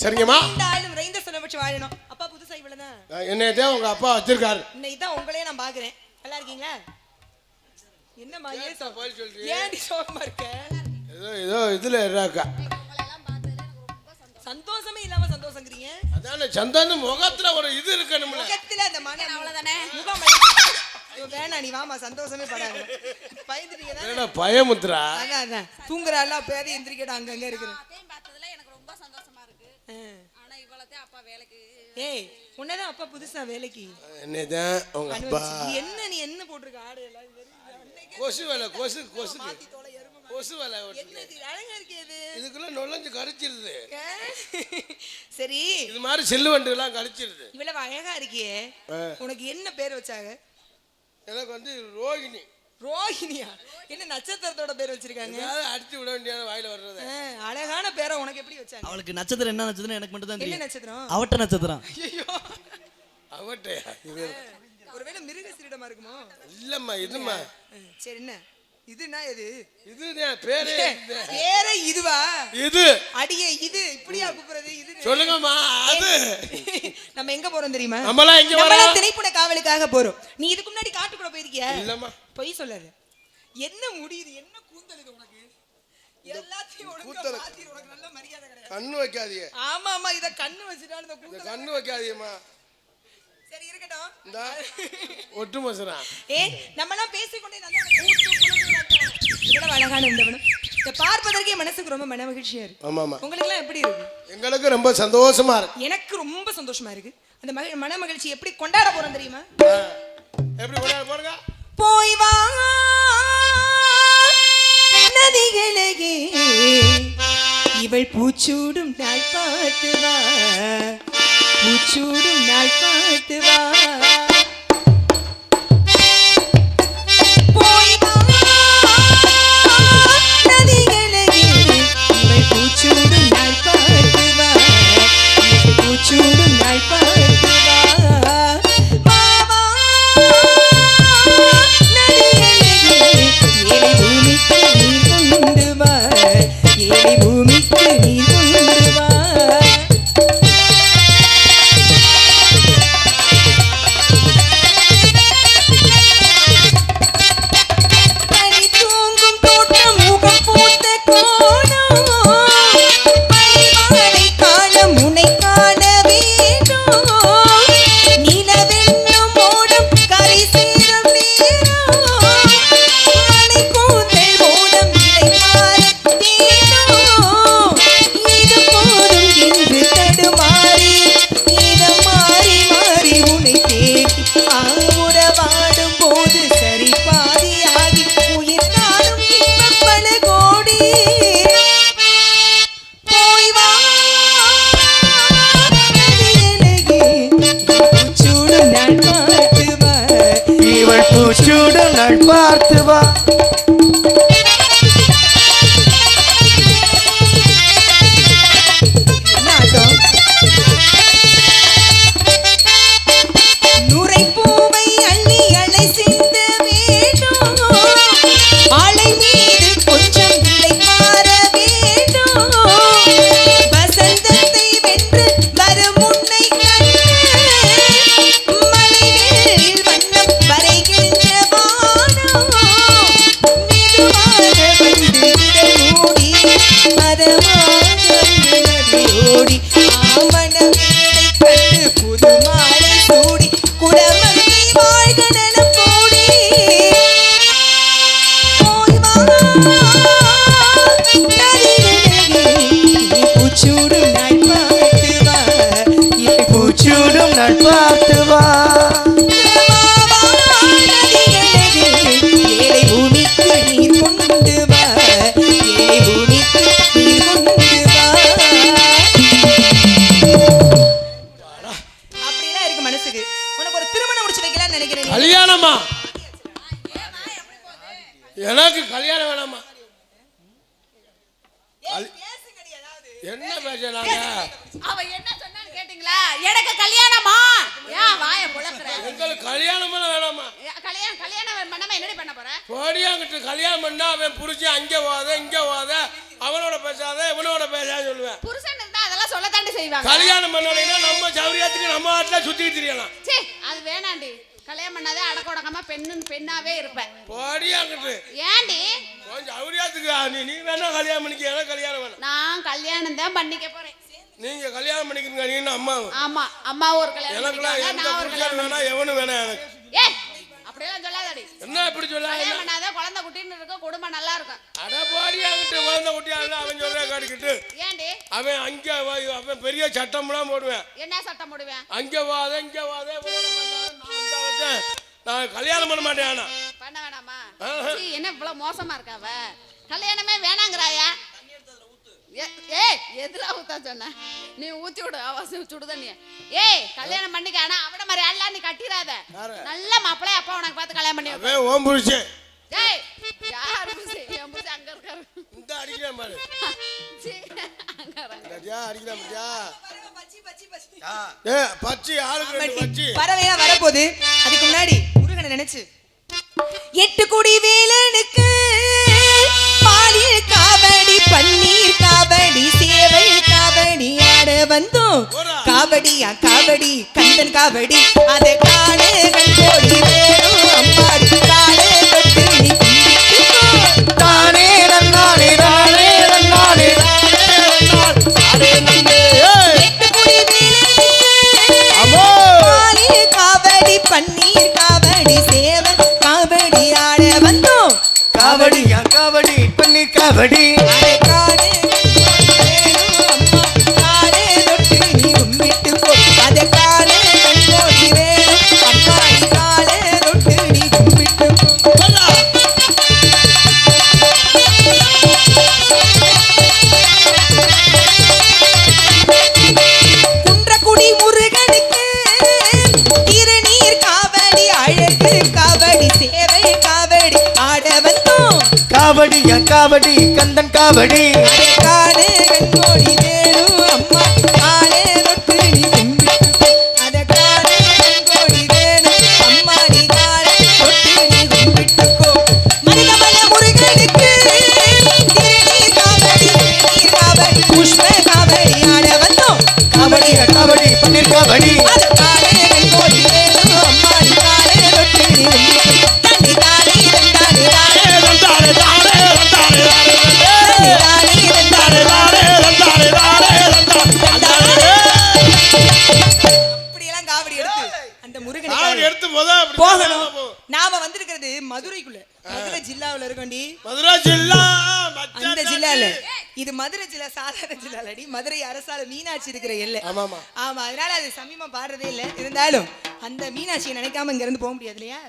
சரிங்கம்மா? இந்த ஆயிலும் நிறைந்த சொல்லப்பட்டு வாழணும். அப்பா புதுசா இவ்வளவுதான் என்னையதான் உங்க அப்பா வச்சிருக்காரு. இன்னைக்கு தான் உங்களையே நான் பாக்குறேன். நல்லா இருக்கீங்களா? என்னம்மா ஏன் சொல்றீங்க? ஏன்டி சோகமா இருக்க? ஏதோ ஏதோ இதுல இருக்காக்கா. சந்தோஷமே இல்லாம சந்தோஷங்கிறீங்க. அதான சந்தான முகத்துல ஒரு இது இருக்கணும்ல. முகத்துல அந்த மன அவ்வளவுதானே? முகம் ஐயோ, வேணாம் நீ வாமா சந்தோஷமே படாது. பயந்துட்டீங்க தானே? பயமுத்துறா? அதான் அதான். தூங்குறாள் பேரு எந்திரிக்கடா அங்கங்க இருக்கிற அதையும் பார்த்ததுல எனக்கு ரொம்ப சந்தோஷமா இருக்கு ஆனா இவ்வளத்தையும் அப்பா வேலைக்கு ஏய் உன்னதான் அப்பா புதுசா வேலைக்கு. என்னதான் உங்க அப்பா? என்ன நீ என்ன போட்டிருக்க? ஆடு எல்லாம் கொசு வேலை கொசு கொசு. கொசு வேலை அழகா இருக்கே இது? இதுக்குள்ள நுழைஞ்சு கடிச்சிருது. ஆ? சரி. இது மாதிரி செல்லு வண்டுலாம் இவ்வளவு அழகா இருக்கியே. உனக்கு என்ன பேர் வச்சாங்க? எனக்கு வந்து ரோகிணி. ரோஹிணியா? என்ன நட்சத்திரத்தோட பேர் வச்சிருக்காங்க? அடிச்சு விட வேண்டியது வாயில வர்றது. அழகான பேரை உனக்கு எப்படி வச்சாங்க? அவளுக்கு நட்சத்திரம் என்ன நட்சத்திரம் எனக்கு மட்டும் தான் என்ன தெரியும். நட்சத்திரம்? அவட்ட நட்சத்திரம். ஐயோ அவட்டையா ஒருவேளை மிருகசீரிடமா இருக்குமோ? இல்லம்மா இதும்மா. ஆ, சரி என்ன? இதுனா எது? இதுதான் பேரே இதுவா? இது. அடியே இது. இப்படியா கூப்பிடுறது? இது. சொல்லுங்கம்மா அது. நம்ம எங்க போறோம் தெரியுமா? வரோம் திணைப்புன காவலுக்காக போறோம். நீ இதுக்கு முன்னாடி காட்டுக்குள்ள போயிருக்கியா? இல்லம்மா. பொய் சொல்லாத. என்ன முடியுது என்ன கூந்தல் இது உனக்கு? கண்ணு வைக்காதீங்க. ஆமா ஆமா இத கண்ணு வச்சுட்டாலும் கண்ணு வைக்காதீங்கம்மா. சரி இருக்கட்டும். இந்த ஒட்டு மசுரா ஏ நம்மலாம் பேசிக்கொண்டே நல்லா. இவ்வளவு அழகான இருந்தவனும் இதை பார்ப்பதற்கே மனசுக்கு ரொம்ப மன மகிழ்ச்சியா இருக்கு. ஆமாம்மா உங்களுக்கு எல்லாம் எப்படி இருக்கு? எங்களுக்கு ரொம்ப சந்தோஷமா இருக்கு. எனக்கு ரொம்ப சந்தோஷமா இருக்கு. அந்த மன மகிழ்ச்சி எப்படி கொண்டாட போறோம் தெரியுமா. எப்படி இவள் பூச்சூடும் நாள் பார்த்து வா. பூச்சூடும் நாள் பார்த்து வா. உனக்கு ஒரு திருமணம் முடிச்சு வைக்கலாம்னு நினைக்கிறேன் கல்யாணமா? எனக்கு கல்யாணம் வேணாமா? என்ன பேசுறாங்க? அவ என்ன சொன்னான்னு கேட்டீங்களா? எனக்கு கல்யாணமா? ஏன் வாய புலக்குற எங்களுக்கு கல்யாணம் பண்ண வேணாமா கல்யாணம் கல்யாணம் பண்ணாம என்னடி பண்ண போற? போடியாங்கிட்டு கல்யாணம் பண்ணா அவன் புடிச்சு அங்க போத இங்க போத அவனோட பேசாத இவனோட பேசாத சொல்லுவேன். செய்வாங்க. கல்யாணம் பண்ணலைன்னா நம்ம சௌரியத்துக்கு நம்ம ஆட்டில் சுத்திட்டு தெரியலாம். சே அது வேணாண்டி. கல்யாணம் பண்ணாதே அடக்கொடக்கமா பெண்ணு பெண்ணாவே இருப்பேன் போடி அங்கிட்டு. ஏண்டி? கொஞ்சம் சௌரியத்துக்கு நீ நீ வேணா கல்யாணம் பண்ணிக்க எனக்கு கல்யாணம் வேணாம். நான் கல்யாணம் தான் பண்ணிக்க போறேன். நீங்க கல்யாணம் பண்ணிக்கிறீங்க நீங்க அம்மாவும் ஆமா அம்மா ஒரு கல்யாணம் எந்த நான் ஒரு கல்யாணம் வேணா எவனும் வேணாம் எனக்கு. அப்படியெல்லாம் சொல்லாதடி. என்ன இப்படி சொல்ல கல்யாணம் பண்ணாத குழந்தை குட்டின்னு இருக்கும் குடும்பம் நல்லா இருக்கும். அட போடி அங்கிட்டு குழந்தை குட்டியாங்க அவன் சொல்ற காட்டிக்கிட்டு. ஏண்டி அவன் அங்க அவன் பெரிய சட்டம்லாம் போடுவேன். என்ன சட்டம் போடுவேன்? அங்க வாத இங்க வாத நான் கல்யாணம் பண்ண மாட்டேன் ஆனா. பண்ண வேணாமா? என்ன இவ்வளவு மோசமா இருக்காவ கல்யாணமே எதுல ஊத்தா சொன்ன? நீ ஊத்தி விடு அவசியம் சுடு தண்ணிய ஏய் கல்யாணம் பண்ணிக்க ஆனா அவட மாதிரி எல்லாம் நீ கட்டிராத யாரு? நல்ல மாப்பிள்ளை அப்பா உனக்கு பார்த்து கல்யாணம் பண்ணி வைப்பேன். ஓம் புருஷன். ஏய் யார் புசி என் புசி அங்க இருக்காரு. இந்த அடிக்கிறான் பாரு. சீ, அங்க இருக்காரு. பச்சி. ஏ பச்சி ஆளுக்கு ரெண்டு பச்சி. பறவையா வரப்போகுது. அதுக்கு முன்னாடி முருகனை நினைச்சு. எட்டு குடி வேலனுக்கு வந்தோம். காவடியா காவடி கந்தன் காவடி. அதை காண கண்டோடி வேணும் அம்பாடி காண தொட்டு நீ. தானே நன்னானே தானே வேலனுக்கு அம்மோ! பாலியல் காவடி பன்னீர் காவடி சேவை காவடி ஆட வந்தோம். காவடி பண்ணி காவடி. காவடியா காவடி கந்தன் காவடி. அரை காடு கண்கோடி அந்த ஜில்லால. இது மதுரை ஜில்லா சாதாரண ஜில்லா இல்லடி மதுரை அரசால மீனாட்சி இருக்கிற எல்லை. ஆமாமா. ஆமா அதனால அது சமீபம் பாடுறதே இல்ல. இருந்தாலும் அந்த மீனாட்சியை நினைக்காம இங்க இருந்து போக முடியாது இல்லையா?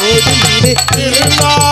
கோயில் இருந்தா